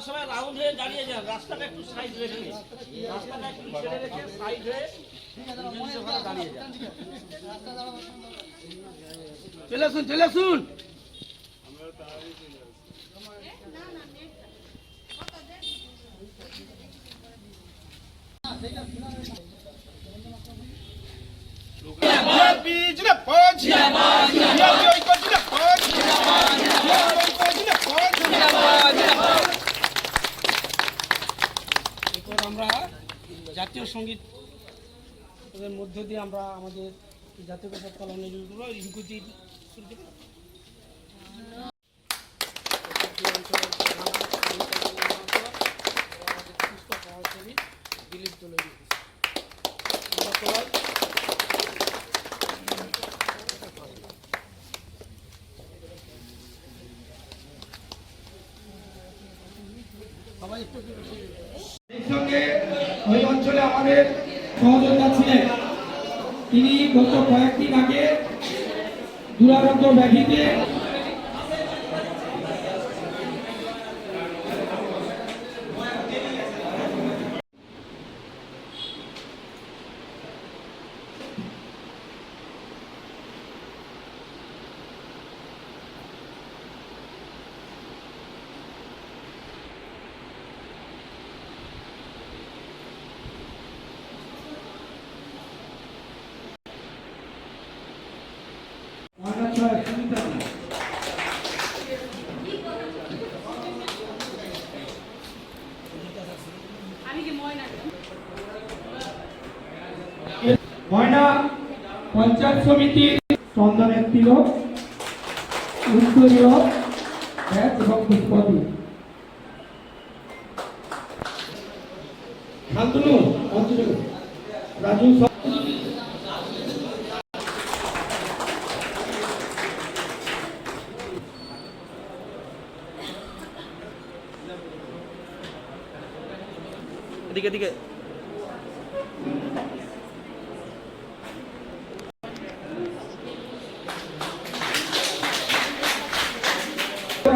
যাওয়ার সময় রাউন্ড হয়ে দাঁড়িয়ে যান। রাস্তাটা একটু সাইড রেখে রাস্তাটা একটু ছেড়ে রেখে সাইড হয়ে দাঁড়িয়ে যান চলে আসুন। চলে আসুন জাতীয় সংগীত এর মধ্য দিয়ে আমরা আমাদের জাতীয় পোশাক পালনের করি। দিলীপ একটু সঙ্গে ওই অঞ্চলে আমাদের সহযোগিতা ছিলেন। তিনি গত কয়েকদিন আগে দুরারোগ্য ব্যাধিতে ময়না পঞ্চায়েত সমিতির চন্দনের তিলক উত্তরীয় ব্যাগ এবং পুষ্পতি রাজু এদিকে এদিকে।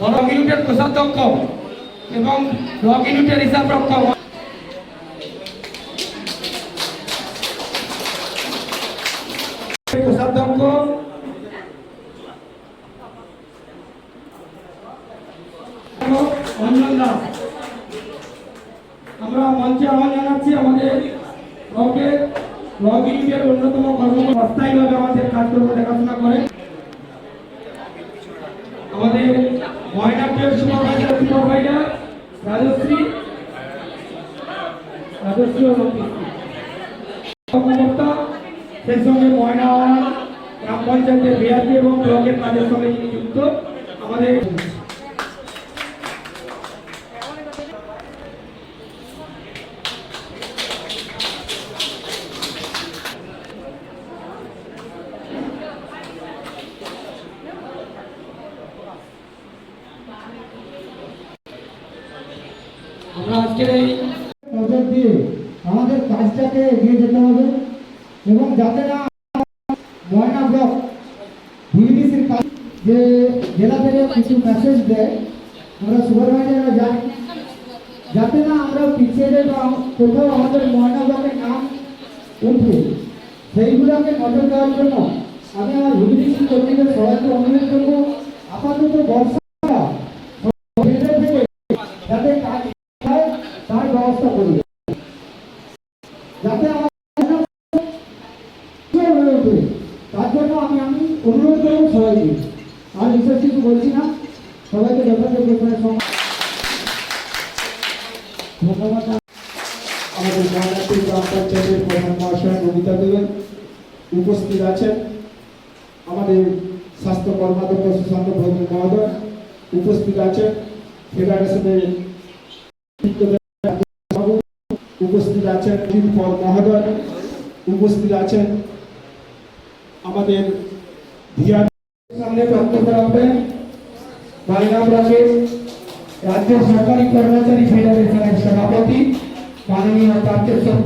ব্লক ইউনিটের কোষাধ্যক্ষ এবং ব্লক ইউনিটের হিসাব রক্ষক কোষাধ্যক্ষ আমরা মঞ্চে আহ্বান জানাচ্ছি আমাদের ব্লকের ব্লক অন্যতম কর্মকর্তা। অস্থায়ীভাবে আমাদের কাজকর্ম দেখাশোনা করেন আমাদের ময়নাপুরের সুপারভাইজার সুপারভাইজার রাজশ্রী রাজশ্রী ও সেই সঙ্গে ময়না গ্রাম পঞ্চায়েতের বিআরপি এবং ব্লকের কাজের সঙ্গে যুক্ত আমাদের আমরা আজকের এই নজর দিয়ে আমাদের কাজটাকে এগিয়ে যেতে হবে এবং যাতে না ময়না ব্লক ভিডিসির কাজ যে জেলা থেকে কিছু মেসেজ দেয়, আমরা সুপারভাইজাররা জানি যাতে না আমরা পিছিয়ে যাই বা কোথাও আমাদের ময়না ব্লকের নাম উঠবে সেইগুলোকে নজর দেওয়ার জন্য আমি আমার ভিডিসি কর্মীদের সবাইকে অনুরোধ করব, আপাতত বর্ষা কেন্দ্র থেকে যাতে কাজ হয় তার ব্যবস্থা করি। যাতে হয়ে তার জন্য আমি আমি অনুরোধ করব সবাইকে। আর বিশেষ কিছু বলছি না। সবাইকে যথাযোগ্য করে আমাদের ময়নাপুর গ্রাম পঞ্চায়েতের প্রধান মহাশয় নমিতা দেবেন উপস্থিত আছেন। আমাদের স্বাস্থ্য কর্মাধ্যক্ষ সুশান্ত ভৌমিক মহোদয় উপস্থিত আছেন। ফেডারেশনের উপস্থিত আছেন পল মহোদয়, উপস্থিত আছেন আমাদের সামনে ব্লকের রাজ্য সরকারি কর্মচারী ফেডারেশনের সভাপতি, মাননীয় তারকেশ্বর